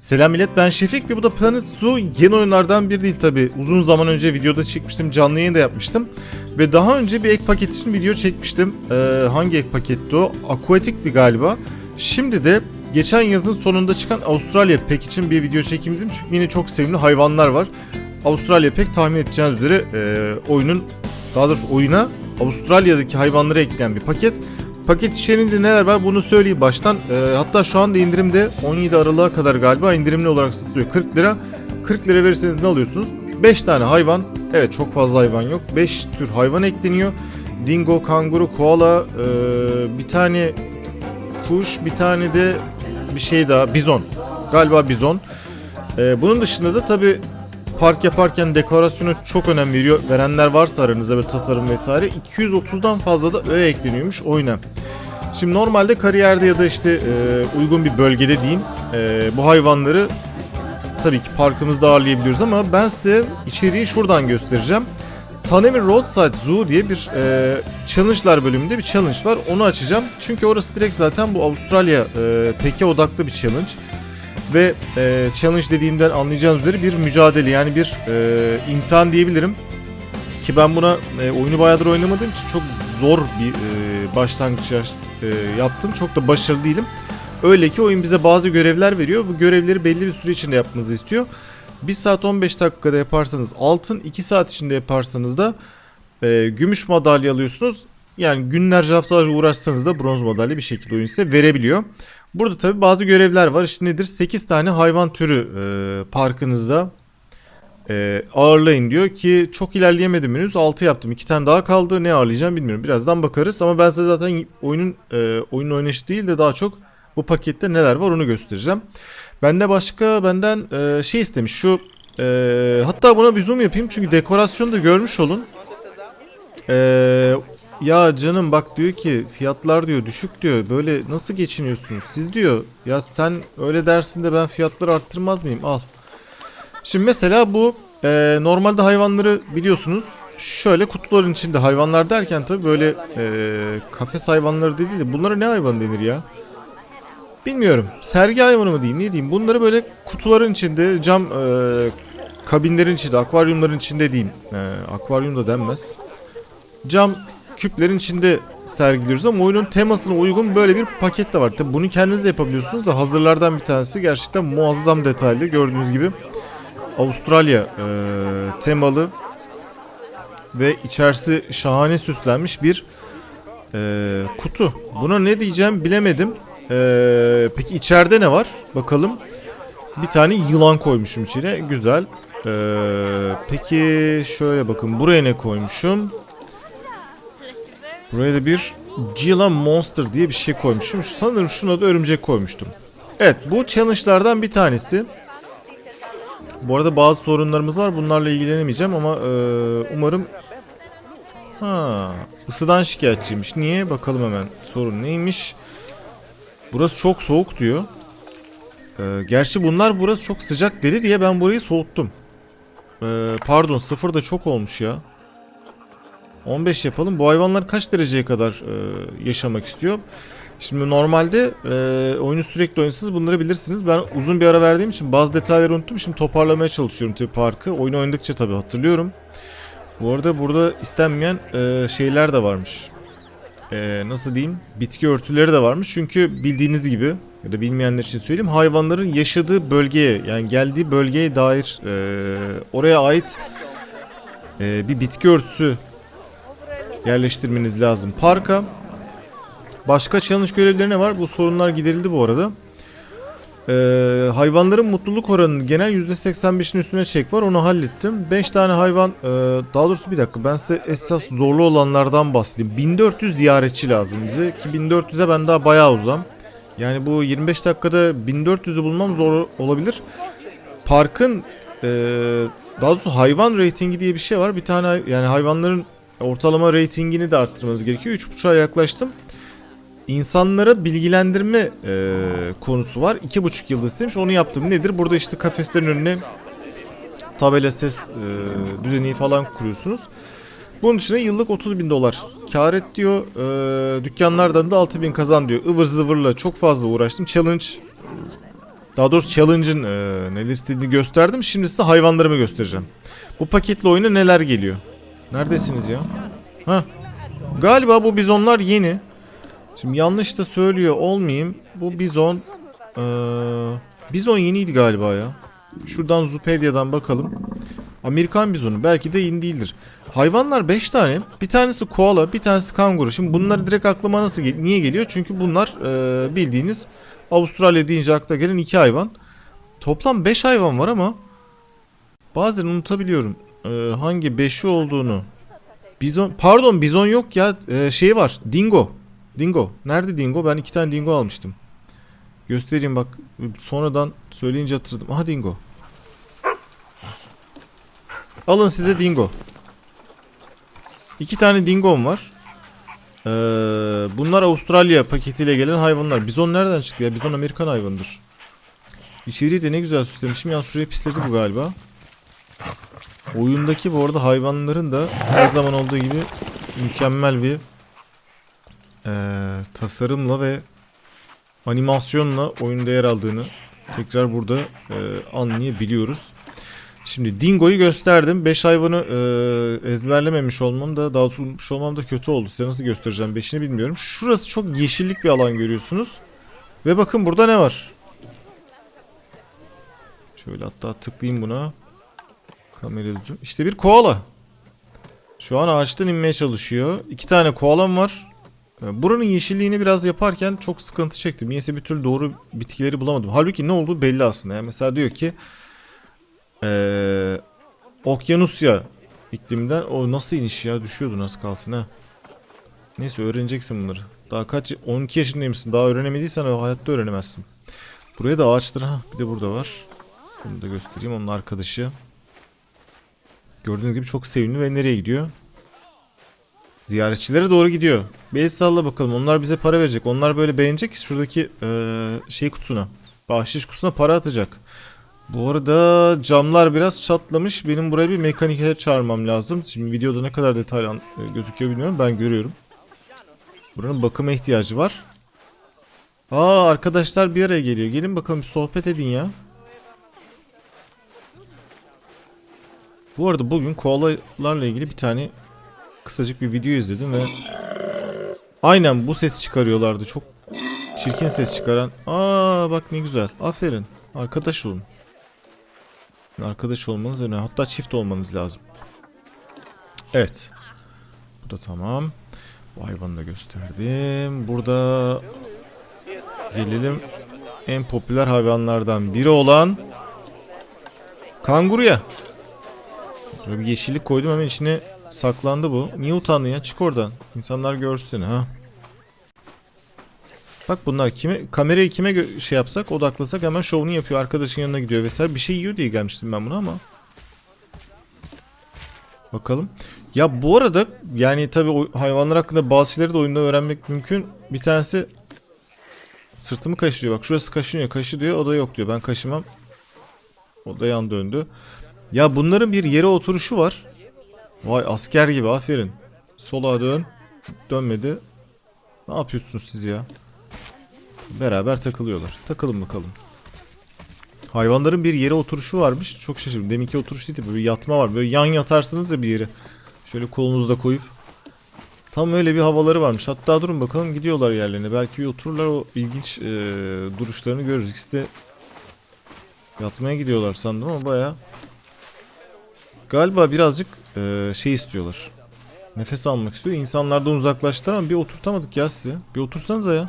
Selam millet ben Şefik ve bu da Planet Zoo yeni oyunlardan biri değil tabi. Uzun zaman önce videoda çekmiştim canlı yayın yapmıştım. Ve daha önce bir ek paket için video çekmiştim. Ee, hangi ek paketti o? Aquatic'ti galiba. Şimdi de geçen yazın sonunda çıkan Avustralya Pack için bir video çekeyim dedim. Çünkü yine çok sevimli hayvanlar var. Avustralya Pack tahmin edeceğiniz üzere e, oyunun daha doğrusu oyuna Avustralya'daki hayvanları ekleyen bir paket. Paket içeriğinde neler var bunu söyleyeyim baştan. Ee, hatta şu anda indirimde 17 Aralık'a kadar galiba indirimli olarak satılıyor 40 lira. 40 lira verirseniz ne alıyorsunuz? 5 tane hayvan. Evet çok fazla hayvan yok. 5 tür hayvan ekleniyor. Dingo, kanguru, koala, ee, bir tane kuş, bir tane de bir şey daha bizon. Galiba bizon. Ee, bunun dışında da tabi park yaparken dekorasyona çok önem veriyor. Verenler varsa aranızda böyle tasarım vesaire 230'dan fazla da öğe ekleniyormuş oyuna. Şimdi normalde kariyerde ya da işte e, uygun bir bölgede diyeyim e, bu hayvanları tabii ki parkımızda ağırlayabiliyoruz ama ben size içeriği şuradan göstereceğim. Tanemir Roadside Zoo diye bir e, challenge'lar bölümünde bir challenge var. Onu açacağım. Çünkü orası direkt zaten bu Avustralya e, peke odaklı bir challenge. Ve e, challenge dediğimden anlayacağınız üzere bir mücadele yani bir e, imtihan diyebilirim. Ki ben buna e, oyunu bayağıdır oynamadığım için çok zor bir e, başlangıç e, yaptım. Çok da başarılı değilim. Öyle ki oyun bize bazı görevler veriyor. Bu görevleri belli bir süre içinde yapmanızı istiyor. 1 saat 15 dakikada yaparsanız altın, 2 saat içinde yaparsanız da e, gümüş madalya alıyorsunuz. Yani günlerce haftalarca uğraşsanız da bronz madalya bir şekilde oyun size verebiliyor. Burada tabi bazı görevler var. İşte nedir? 8 tane hayvan türü e, parkınızda e, ağırlayın diyor ki çok ilerleyemedim henüz. 6 yaptım. 2 tane daha kaldı. Ne ağırlayacağım bilmiyorum. Birazdan bakarız ama ben size zaten oyunun e, oyun oynayışı değil de daha çok bu pakette neler var onu göstereceğim. Bende başka benden e, şey istemiş. Şu e, hatta buna bir zoom yapayım çünkü dekorasyonu da görmüş olun. E, ya canım bak diyor ki fiyatlar diyor düşük diyor. Böyle nasıl geçiniyorsunuz? Siz diyor ya sen öyle dersin de ben fiyatları arttırmaz mıyım? Al. Şimdi mesela bu e, normalde hayvanları biliyorsunuz şöyle kutuların içinde hayvanlar derken tabii böyle e, kafes hayvanları değil de bunlara ne hayvan denir ya? Bilmiyorum. Sergi hayvanı mı diyeyim ne diyeyim. Bunları böyle kutuların içinde cam e, kabinlerin içinde akvaryumların içinde diyeyim. E, akvaryum da denmez. Cam küplerin içinde sergiliyoruz ama oyunun temasına uygun böyle bir paket de var. Tabii bunu kendiniz de yapabiliyorsunuz da hazırlardan bir tanesi gerçekten muazzam detaylı gördüğünüz gibi. Avustralya e, temalı ve içerisi şahane süslenmiş bir e, kutu. Buna ne diyeceğim bilemedim. E, peki içeride ne var? Bakalım. Bir tane yılan koymuşum içine. Güzel. E, peki şöyle bakın. Buraya ne koymuşum? Buraya da bir Gila Monster diye bir şey koymuşum. Sanırım şuna da örümcek koymuştum. Evet bu challenge'lardan bir tanesi. Bu arada bazı sorunlarımız var. Bunlarla ilgilenemeyeceğim ama e, umarım Ha, ısıdan şikayetçiymiş. Niye? Bakalım hemen. Sorun neymiş? Burası çok soğuk diyor. E, gerçi bunlar burası çok sıcak dedi diye ben burayı soğuttum. E, pardon sıfır da çok olmuş ya. 15 yapalım. Bu hayvanlar kaç dereceye kadar e, yaşamak istiyor? Şimdi normalde e, oyunu sürekli oynasanız bunları bilirsiniz. Ben uzun bir ara verdiğim için bazı detayları unuttum. Şimdi toparlamaya çalışıyorum tabii parkı. Oyunu oynadıkça tabii hatırlıyorum. Bu arada burada istenmeyen e, şeyler de varmış. E, nasıl diyeyim? Bitki örtüleri de varmış. Çünkü bildiğiniz gibi ya da bilmeyenler için söyleyeyim. Hayvanların yaşadığı bölgeye yani geldiği bölgeye dair e, oraya ait e, bir bitki örtüsü yerleştirmeniz lazım. Parka Başka challenge görevleri ne var? Bu sorunlar giderildi bu arada. Ee, hayvanların mutluluk oranının genel %85'in üstüne çek var. Onu hallettim. 5 tane hayvan e, daha doğrusu bir dakika ben size esas zorlu olanlardan bahsedeyim. 1400 ziyaretçi lazım bize ki 1400'e ben daha bayağı uzam. Yani bu 25 dakikada 1400'ü bulmam zor olabilir. Parkın e, daha doğrusu hayvan ratingi diye bir şey var. Bir tane yani hayvanların ortalama ratingini de arttırmanız gerekiyor. 3.5'a yaklaştım. İnsanlara bilgilendirme e, konusu var. 2,5 yıldız istemiş. Onu yaptım. Nedir? Burada işte kafeslerin önüne tabela ses e, düzeni falan kuruyorsunuz. Bunun dışında yıllık 30 bin dolar kar et diyor. E, dükkanlardan da 6 bin kazan diyor. Ivır zıvırla çok fazla uğraştım. Challenge Daha doğrusu challenge'ın e, neler istediğini gösterdim. Şimdi size hayvanlarımı göstereceğim. Bu paketli oyuna neler geliyor? Neredesiniz ya? Ha. Galiba bu bizonlar yeni. Şimdi yanlış da söylüyor olmayayım. Bu bizon eee, bizon yeniydi galiba ya. Şuradan Zupedia'dan bakalım. Amerikan bizonu belki de yeni değildir. Hayvanlar 5 tane. Bir tanesi koala, bir tanesi kanguru. Şimdi bunlar direkt aklıma nasıl gel- niye geliyor? Çünkü bunlar eee, bildiğiniz Avustralya deyince akla gelen iki hayvan. Toplam 5 hayvan var ama bazen unutabiliyorum eee, hangi 5'i olduğunu. Bizon pardon bizon yok ya Eee, şey var dingo. Dingo. Nerede dingo? Ben iki tane dingo almıştım. Göstereyim bak. Sonradan söyleyince hatırladım. Aha dingo. Alın size dingo. İki tane dingom var. Ee, bunlar Avustralya paketiyle gelen hayvanlar. Bizon nereden çıktı ya? Bizon Amerikan hayvanıdır. İçeriği de ne güzel süslemişim. Yalnız şuraya pisledi bu galiba. Oyundaki bu arada hayvanların da her zaman olduğu gibi mükemmel bir eee, tasarımla ve animasyonla oyunda yer aldığını tekrar burada eee, anlayabiliyoruz. Şimdi Dingo'yu gösterdim. 5 hayvanı eee, ezberlememiş olmam da daha tutmuş olmam da kötü oldu. Size nasıl göstereceğim 5'ini bilmiyorum. Şurası çok yeşillik bir alan görüyorsunuz. Ve bakın burada ne var? Şöyle hatta tıklayayım buna. Kamera zoom. İşte bir koala. Şu an ağaçtan inmeye çalışıyor. İki tane koalam var. Ee, Buranın yeşilliğini biraz yaparken çok sıkıntı çektim. Niyeyse bir türlü doğru bitkileri bulamadım. Halbuki ne olduğu belli aslında. Yani mesela diyor ki ee, Okyanusya iklimden o nasıl iniş ya düşüyordu nasıl kalsın ha. Neyse öğreneceksin bunları. Daha kaç 12 yaşındaymışsın. Daha öğrenemediysen o hayatta öğrenemezsin. Buraya da ağaçtır ha. Bir de burada var. Bunu da göstereyim onun arkadaşı. Gördüğünüz gibi çok sevimli ve nereye gidiyor? Ziyaretçilere doğru gidiyor. Bir el salla bakalım. Onlar bize para verecek. Onlar böyle beğenecek ki şuradaki eee, şey kutusuna. Bahşiş kutusuna para atacak. Bu arada camlar biraz çatlamış. Benim buraya bir mekaniker çağırmam lazım. Şimdi videoda ne kadar detaylı e, gözüküyor bilmiyorum. Ben görüyorum. Buranın bakıma ihtiyacı var. Aa arkadaşlar bir araya geliyor. Gelin bakalım bir sohbet edin ya. Bu arada bugün koalalarla ilgili bir tane kısacık bir video izledim ve aynen bu ses çıkarıyorlardı. Çok çirkin ses çıkaran. Aa bak ne güzel. Aferin. Arkadaş olun. Arkadaş olmanız önemli. Hatta çift olmanız lazım. Evet. Bu da tamam. Bu hayvanı da gösterdim. Burada gelelim en popüler hayvanlardan biri olan kanguruya. Şöyle bir yeşillik koydum hemen içine saklandı bu. Niye utandın ya? Çık oradan. İnsanlar görsün ha. Bak bunlar kime kamerayı kime şey yapsak odaklasak hemen şovunu yapıyor. Arkadaşın yanına gidiyor vesaire. Bir şey yiyor diye gelmiştim ben buna ama. Bakalım. Ya bu arada yani tabii hayvanlar hakkında bazı şeyleri de oyunda öğrenmek mümkün. Bir tanesi sırtımı kaşıyor. Bak şurası kaşınıyor. Kaşı diyor. O da yok diyor. Ben kaşımam. O da yan döndü. Ya bunların bir yere oturuşu var. Vay asker gibi aferin. Sola dön. Dönmedi. Ne yapıyorsunuz siz ya? Beraber takılıyorlar. Takılın bakalım. Hayvanların bir yere oturuşu varmış. Çok şaşırdım. Deminki oturuş değil de böyle yatma var. Böyle yan yatarsınız ya bir yere. Şöyle kolunuzda koyup. Tam öyle bir havaları varmış. Hatta durun bakalım gidiyorlar yerlerine. Belki bir otururlar o ilginç e, duruşlarını görürüz. İkisi de yatmaya gidiyorlar sandım ama baya Galiba birazcık e, şey istiyorlar. Nefes almak istiyor. İnsanlardan uzaklaştılar ama bir oturtamadık ya sizi. Bir otursanıza ya.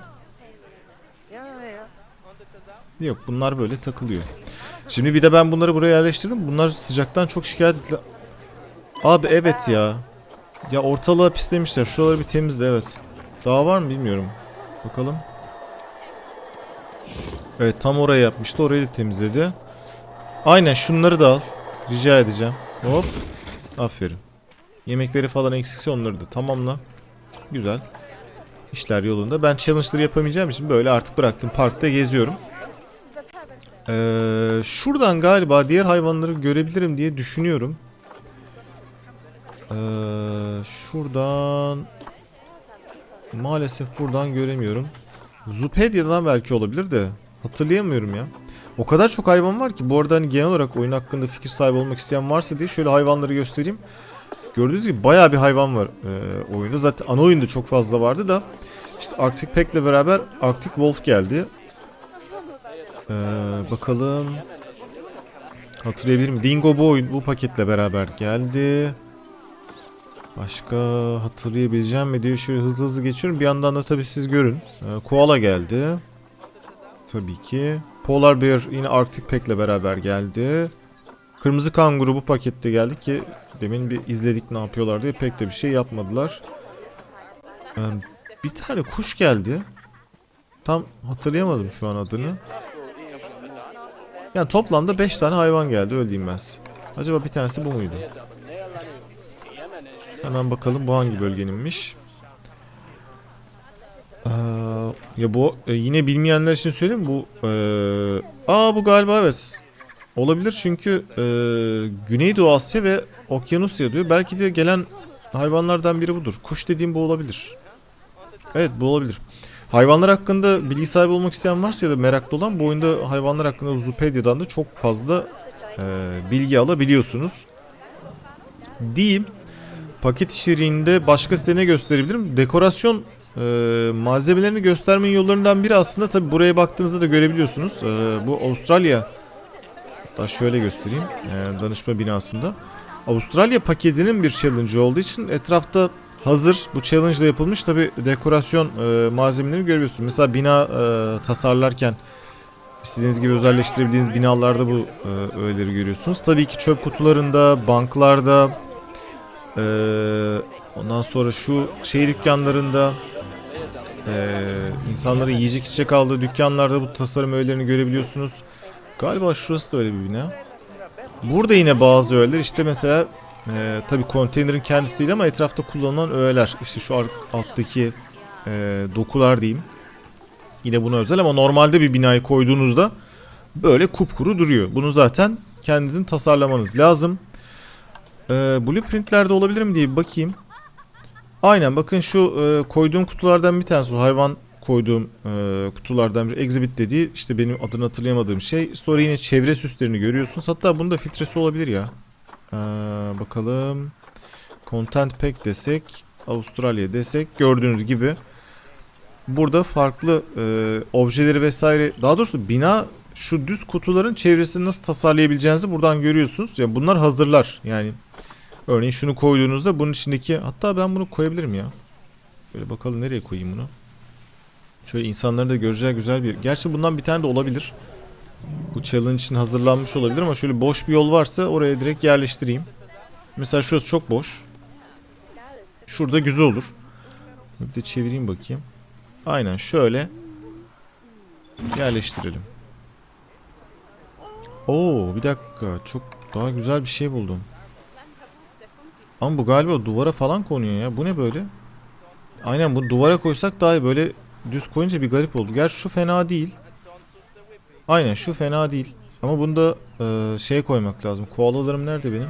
Yok bunlar böyle takılıyor. Şimdi bir de ben bunları buraya yerleştirdim. Bunlar sıcaktan çok şikayet ettiler. Abi evet ya. Ya ortalığa pislemişler. Şuraları bir temizle evet. Daha var mı bilmiyorum. Bakalım. Evet tam oraya yapmıştı. Orayı da temizledi. Aynen şunları da al. Rica edeceğim. Hop. Aferin. Yemekleri falan eksikse onları da tamamla. Güzel. İşler yolunda. Ben challenge'ları yapamayacağım için böyle artık bıraktım. Parkta geziyorum. Ee, şuradan galiba diğer hayvanları görebilirim diye düşünüyorum. Ee, şuradan maalesef buradan göremiyorum. Zupedia'dan belki olabilir de hatırlayamıyorum ya. O kadar çok hayvan var ki bu arada hani genel olarak oyun hakkında fikir sahibi olmak isteyen varsa diye şöyle hayvanları göstereyim. Gördüğünüz gibi bayağı bir hayvan var e, oyunda. Zaten ana oyunda çok fazla vardı da işte Arctic Pack'le beraber Arctic Wolf geldi. Ee, bakalım. Hatırlayabilir miyim? Dingo bu oyun bu paketle beraber geldi. Başka hatırlayabileceğim mi diye şöyle hızlı hızlı geçiyorum. Bir yandan da tabii siz görün. Ee, Koala geldi. Tabii ki. Polar Bear yine Arctic Pack'le beraber geldi. Kırmızı Kanguru bu pakette geldi ki demin bir izledik ne yapıyorlar diye pek de bir şey yapmadılar. Ee, bir tane kuş geldi. Tam hatırlayamadım şu an adını. Yani toplamda 5 tane hayvan geldi öyle diyeyim ben size. Acaba bir tanesi bu muydu? Hemen bakalım bu hangi bölgeninmiş. Ya bu e, yine bilmeyenler için söyleyeyim bu e, aa bu galiba evet. Olabilir çünkü e, Güneydoğu Asya ve Okyanusya diyor. Belki de gelen hayvanlardan biri budur. Kuş dediğim bu olabilir. Evet bu olabilir. Hayvanlar hakkında bilgi sahibi olmak isteyen varsa ya da meraklı olan bu oyunda hayvanlar hakkında Zupedia'dan da çok fazla e, bilgi alabiliyorsunuz. Diyeyim paket içeriğinde başka size ne gösterebilirim? Dekorasyon e, malzemelerini göstermenin yollarından biri aslında tabi buraya baktığınızda da görebiliyorsunuz. E, bu Avustralya hatta şöyle göstereyim e, danışma binasında. Avustralya paketinin bir challenge olduğu için etrafta hazır bu challenge ile yapılmış tabi dekorasyon e, malzemelerini görüyorsunuz. Mesela bina e, tasarlarken istediğiniz gibi özelleştirebildiğiniz binalarda bu e, öğeleri görüyorsunuz. Tabii ki çöp kutularında, banklarda, e, ondan sonra şu şehir dükkanlarında ee, insanların yiyecek içecek aldığı dükkanlarda bu tasarım öğelerini görebiliyorsunuz. Galiba şurası da öyle bir bina. Burada yine bazı öğeler işte mesela e, tabi konteynerin kendisi değil ama etrafta kullanılan öğeler. İşte şu alttaki e, dokular diyeyim. Yine buna özel ama normalde bir binayı koyduğunuzda böyle kupkuru duruyor. Bunu zaten kendinizin tasarlamanız lazım. E, blueprintlerde olabilir mi diye bakayım. Aynen bakın şu e, koyduğum kutulardan bir tanesi hayvan koyduğum e, kutulardan bir exhibit dediği işte benim adını hatırlayamadığım şey. Sonra yine çevre süslerini görüyorsunuz. Hatta bunun da filtresi olabilir ya. Ee, bakalım. Content pack desek. Avustralya desek. Gördüğünüz gibi. Burada farklı e, objeleri vesaire. Daha doğrusu bina şu düz kutuların çevresini nasıl tasarlayabileceğinizi buradan görüyorsunuz. Yani bunlar hazırlar. Yani Örneğin şunu koyduğunuzda bunun içindeki hatta ben bunu koyabilirim ya. Böyle bakalım nereye koyayım bunu. Şöyle insanların da göreceği güzel bir. Gerçi bundan bir tane de olabilir. Bu challenge için hazırlanmış olabilir ama şöyle boş bir yol varsa oraya direkt yerleştireyim. Mesela şurası çok boş. Şurada güzel olur. Bir de çevireyim bakayım. Aynen şöyle yerleştirelim. Oo bir dakika çok daha güzel bir şey buldum. Ama bu galiba duvara falan konuyor ya. Bu ne böyle? Aynen bu duvara koysak daha iyi. Böyle düz koyunca bir garip oldu. Gerçi şu fena değil. Aynen şu fena değil. Ama bunda e, şey koymak lazım. Koalalarım nerede benim?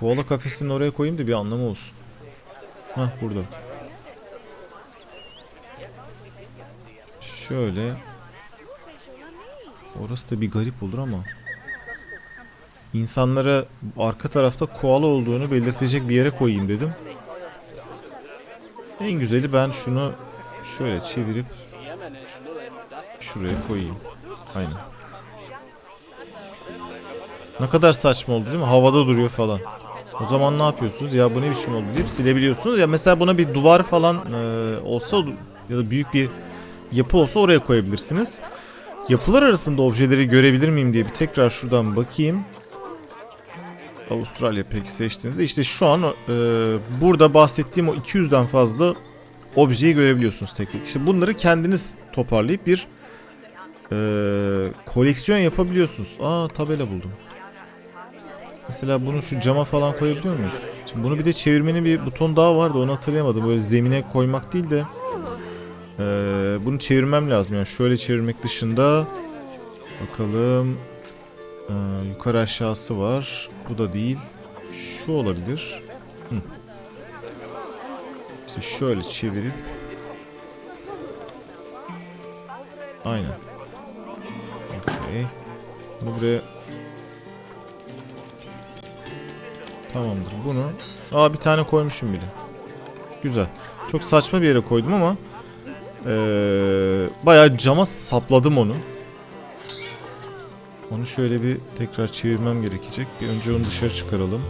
Koala kafesini oraya koyayım da bir anlamı olsun. Hah burada. Şöyle. Orası da bir garip olur ama. İnsanlara arka tarafta koala olduğunu belirtecek bir yere koyayım dedim. En güzeli ben şunu şöyle çevirip şuraya koyayım. Aynen. Ne kadar saçma oldu değil mi? Havada duruyor falan. O zaman ne yapıyorsunuz? Ya bu ne biçim oldu deyip silebiliyorsunuz. Ya mesela buna bir duvar falan e, olsa ya da büyük bir yapı olsa oraya koyabilirsiniz. Yapılar arasında objeleri görebilir miyim diye bir tekrar şuradan bakayım. Avustralya peki seçtiğinizde işte şu an e, burada bahsettiğim o 200'den fazla objeyi görebiliyorsunuz tek tek. İşte bunları kendiniz toparlayıp bir e, koleksiyon yapabiliyorsunuz. Aa tabela buldum. Mesela bunu şu cama falan koyabiliyor muyuz? Şimdi bunu bir de çevirmenin bir buton daha vardı onu hatırlayamadım. Böyle zemine koymak değil de e, bunu çevirmem lazım. Yani şöyle çevirmek dışında bakalım ee, yukarı aşağısı var. Bu da değil. Şu olabilir. İşte şöyle çevirip Aynen. Okey. Bunu buraya Tamamdır. Bunu Aa bir tane koymuşum bile. Güzel. Çok saçma bir yere koydum ama ee, bayağı cama sapladım onu. Onu şöyle bir tekrar çevirmem gerekecek. Bir önce onu dışarı çıkaralım.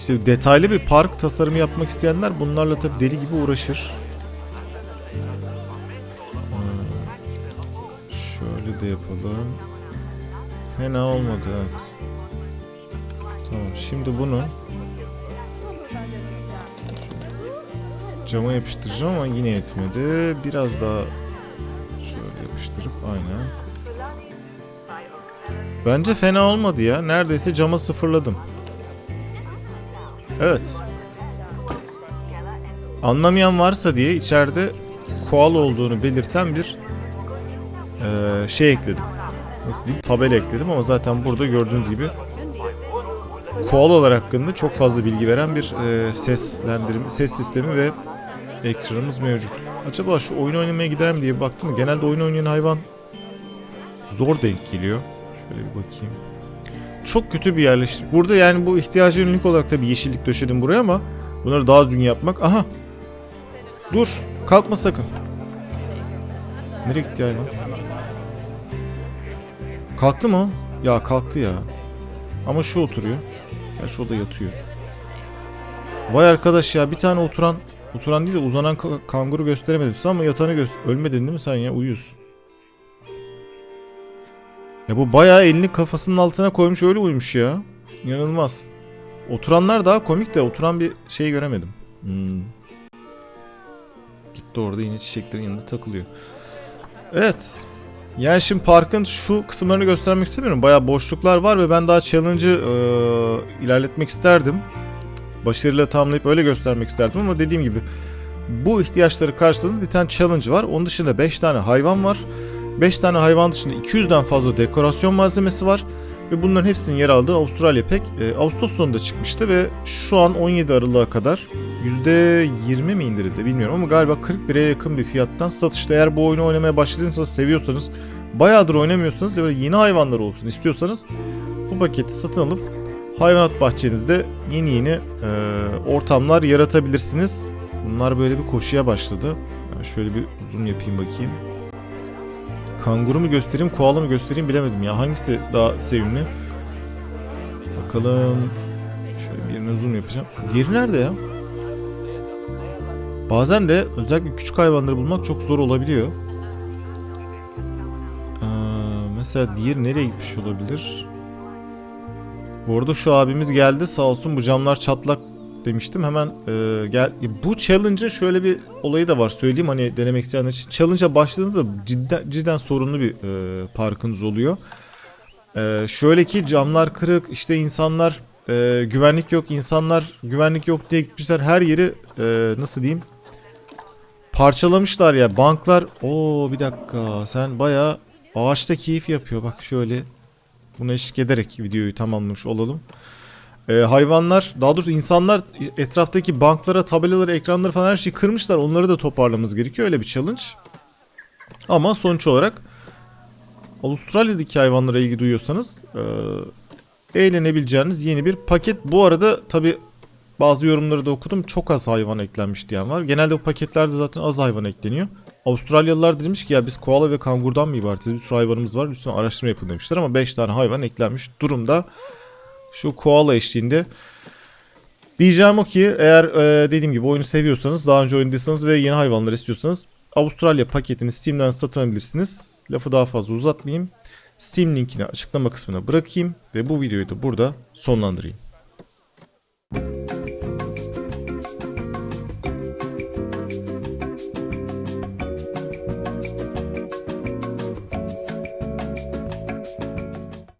İşte detaylı bir park tasarımı yapmak isteyenler bunlarla tabi deli gibi uğraşır. Hmm. Şöyle de yapalım. Fena olmadı evet. Tamam şimdi bunu cama yapıştıracağım ama yine yetmedi. Biraz daha şöyle yapıştırıp aynen. Bence fena olmadı ya. Neredeyse cama sıfırladım. Evet. Anlamayan varsa diye içeride koal olduğunu belirten bir eee, şey ekledim. Nasıl diyeyim? Tabela ekledim ama zaten burada gördüğünüz gibi koalalar hakkında çok fazla bilgi veren bir eee seslendirme, ses sistemi ve ekranımız mevcut. Acaba şu oyun oynamaya gider mi diye baktım. Genelde oyun oynayan hayvan zor denk geliyor. Şöyle bir bakayım. Çok kötü bir yerleşim. Burada yani bu ihtiyaca yönelik olarak tabii yeşillik döşedim buraya ama bunları daha düzgün yapmak. Aha. Dur. Kalkma sakın. Nereye gitti hayvan? Kalktı mı? Ya kalktı ya. Ama şu oturuyor. Gerçi o da yatıyor. Vay arkadaş ya bir tane oturan oturan değil de uzanan ka- kanguru gösteremedim size ama yatanı göster. Ölmedin değil mi sen ya? Uyuyorsun. Ya bu bayağı elini kafasının altına koymuş öyle uyumuş ya. İnanılmaz. Oturanlar daha komik de oturan bir şey göremedim. Hmm. Gitti orada yine çiçeklerin yanında takılıyor. Evet. Yani şimdi parkın şu kısımlarını göstermek istemiyorum. Bayağı boşluklar var ve ben daha challenge'ı eee, ilerletmek isterdim. Başarıyla tamamlayıp öyle göstermek isterdim ama dediğim gibi bu ihtiyaçları karşıladığınız bir tane challenge var. Onun dışında 5 tane hayvan var. 5 tane hayvan dışında 200'den fazla dekorasyon malzemesi var. Ve bunların hepsinin yer aldığı Avustralya Pek e, Ağustos sonunda çıkmıştı ve şu an 17 Aralık'a kadar %20 mi indirildi bilmiyorum ama galiba 40 liraya yakın bir fiyattan satışta. Eğer bu oyunu oynamaya başladıysanız seviyorsanız bayağıdır oynamıyorsanız ve böyle yeni hayvanlar olsun istiyorsanız bu paketi satın alıp hayvanat bahçenizde yeni yeni e, ortamlar yaratabilirsiniz. Bunlar böyle bir koşuya başladı. Ben şöyle bir zoom yapayım bakayım. Kanguru mu göstereyim, koala mı göstereyim bilemedim ya. Hangisi daha sevimli? Bakalım. Şöyle birine zoom yapacağım. Diğeri nerede ya? Bazen de özellikle küçük hayvanları bulmak çok zor olabiliyor. Ee, mesela diğeri nereye gitmiş olabilir? Bu arada şu abimiz geldi sağ olsun bu camlar çatlak demiştim. Hemen e, gel bu challenge'ın şöyle bir olayı da var. Söyleyeyim hani denemek isteyenler için. Challenge'a başladığınızda cidden, cidden sorunlu bir e, parkınız oluyor. E, şöyle ki camlar kırık işte insanlar e, güvenlik yok insanlar güvenlik yok diye gitmişler. Her yeri e, nasıl diyeyim parçalamışlar ya. Banklar o bir dakika sen baya ağaçta keyif yapıyor. Bak şöyle buna eşlik ederek videoyu tamamlamış olalım. Ee, hayvanlar, daha doğrusu insanlar etraftaki banklara, tabelaları, ekranları falan her şeyi kırmışlar. Onları da toparlamamız gerekiyor. Öyle bir challenge. Ama sonuç olarak Avustralya'daki hayvanlara ilgi duyuyorsanız e, eğlenebileceğiniz yeni bir paket. Bu arada tabi bazı yorumları da okudum. Çok az hayvan eklenmiş diyen var. Genelde bu paketlerde zaten az hayvan ekleniyor. Avustralyalılar demiş ki ya biz koala ve kangurdan mı ibaretiz? Bir sürü hayvanımız var. Üstüne araştırma yapın demişler ama 5 tane hayvan eklenmiş durumda. Şu koala eşliğinde. Diyeceğim o ki eğer e, dediğim gibi oyunu seviyorsanız daha önce oynadıysanız ve yeni hayvanlar istiyorsanız Avustralya paketini Steam'den satın alabilirsiniz. Lafı daha fazla uzatmayayım. Steam linkini açıklama kısmına bırakayım ve bu videoyu da burada sonlandırayım.